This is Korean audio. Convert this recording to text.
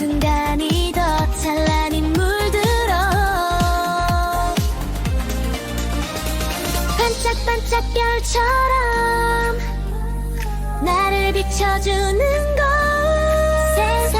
순간이 더 찬란히 물들어. 반짝반짝 별처럼 나를 비춰주는 것. 세상